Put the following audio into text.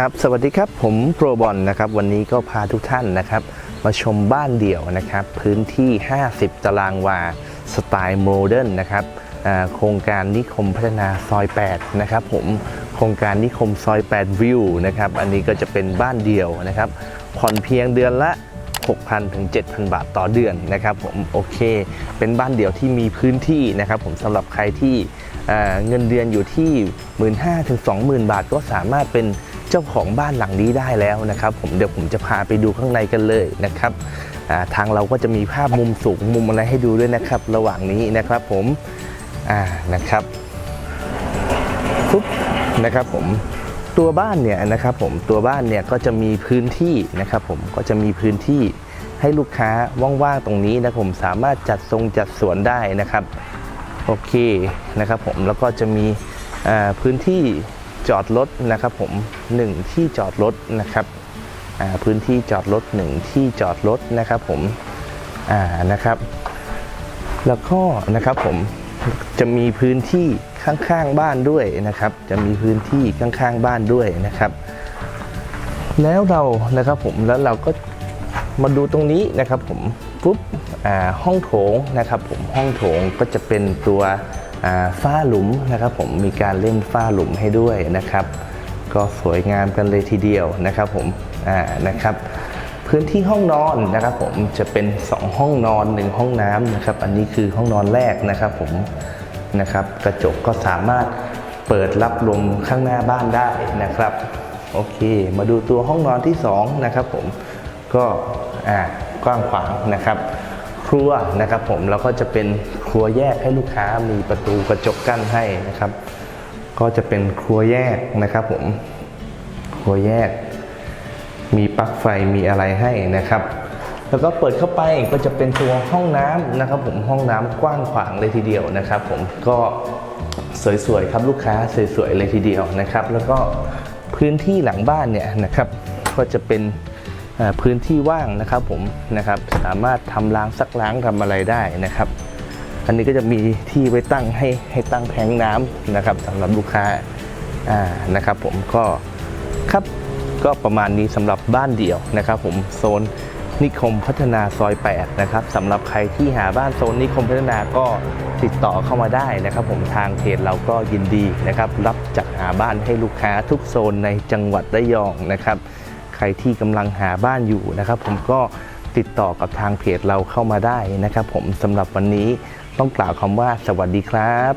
ครับ สวัสดีครับ ผมโปรบอลนะครับ วันนี้ก็พาทุกท่านนะครับ มาชมบ้านเดี่ยวนะครับ พื้นที่ 50 ตารางวา สไตล์โมเดิร์นนะครับโครงการนิคมพัฒนาซอย 8 นะครับผมโครงการนิคมซอย 8 วิวนะครับ อันนี้ก็จะเป็นบ้านเดี่ยวนะครับ ผ่อนเพียงเดือนละ 6,000 ถึง 7,000 บาทต่อเดือนนะครับผมโอเค เป็นบ้านเดี่ยวที่มีพื้นที่นะครับ ผมสำหรับใครที่เงินเดือนอยู่ที่ 15,000 ถึง 20,000 บาทก็สามารถเป็น จ้าของบ้านหลังนี้ได้แล้วนะครับ ผมเดี๋ยวผมจะพาไปดูข้างในกันเลยนะครับทางเราก็จะมีภาพมุมสูงมุมอะไรให้ดูด้วยนะครับ ระหว่างนี้นะครับผมอ่านะครับปุ๊บนะครับผมตัวบ้านเนี่ยนะครับผมตัวบ้านเนี่ยก็จะมีพื้นที่นะครับผมก็จะมีพื้นที่ให้ลูกค้าว่างๆตรงนี้นะผมสามารถจัดทรงจัดสวนได้นะครับโอเคนะครับผมแล้วก็จะมีพื้นที่ จอดรถนะครับผมหนึ่งที่จอดรถนะครับพื้นที่จอดรถหนึ่งที่จอดรถนะครับผมนะครับ แล้วก็นะครับผมจะมีพื้นที่ข้างๆบ้านด้วยนะครับ จะมีพื้นที่ข้างๆบ้านด้วยนะครับ แล้วเรานะครับผมแล้วเราก็มาดูตรงนี้นะครับผมปุ๊บห้องโถงนะครับผมห้องโถงก็จะเป็นตัว ฝ้าหลุมนะครับผมมีการเล่นฝ้าหลุมให้ด้วยนะครับ ก็สวยงามกันเลยทีเดียวนะครับผมนะครับพื้นที่ห้องนอนนะครับผมจะเป็น 2 ห้องนอน 1 ห้องน้ำนะครับอันนี้คือห้องนอนแรกนะครับผมนะครับกระจกก็สามารถเปิดรับลมข้างหน้าบ้านได้นะครับโอเค มาดูตัวห้องนอนที่2นะครับผมก็กว้างขวางนะครับ รัวนะครับผมแล้วก็จะเป็นครัวแยกให้ลูกค้ามีประตูกระจกกั้นให้นะครับ ก็จะเป็นครัวแยกนะครับผมครัวแยก มีปลั๊กไฟมีอะไรให้นะครับ แล้วก็เปิดเข้าไปก็จะเป็นตัวห้องน้ำนะครับ ผมห้องน้ำกว้างขวางเลยทีเดียวนะครับ ผมก็สวยๆครับลูกค้าสวยๆเลยทีเดียวนะครับ แล้วก็พื้นที่หลังบ้านเนี่ยนะครับ ก็จะเป็น พื้นที่ว่างนะครับผมนะครับสามารถทำล้างซักล้างทำอะไรได้นะครับ อันนี้ก็จะมีที่ไว้ตั้งให้ให้ตั้งแทงน้ำนะครับสำหรับลูกค้าอ่านะครับผมก็ครับก็ประมาณนี้สำหรับบ้านเดี่ยวนะครับ ผมโซนนิคมพัฒนาซอย8นะครับสำหรับใครที่หาบ้านโซนนิคมพัฒนาก็ติดต่อเข้ามาได้นะครับ ผมทางเพจเราก็ยินดีนะครับ รับจัดหาบ้านให้ลูกค้าทุกโซนในจังหวัดระยองนะครับ ใครที่กำลังหาบ้านอยู่นะครับ ผมก็ติดต่อกับทางเพจเราเข้ามาได้นะครับ ผมสำหรับวันนี้ต้องกล่าวคำว่าสวัสดีครับ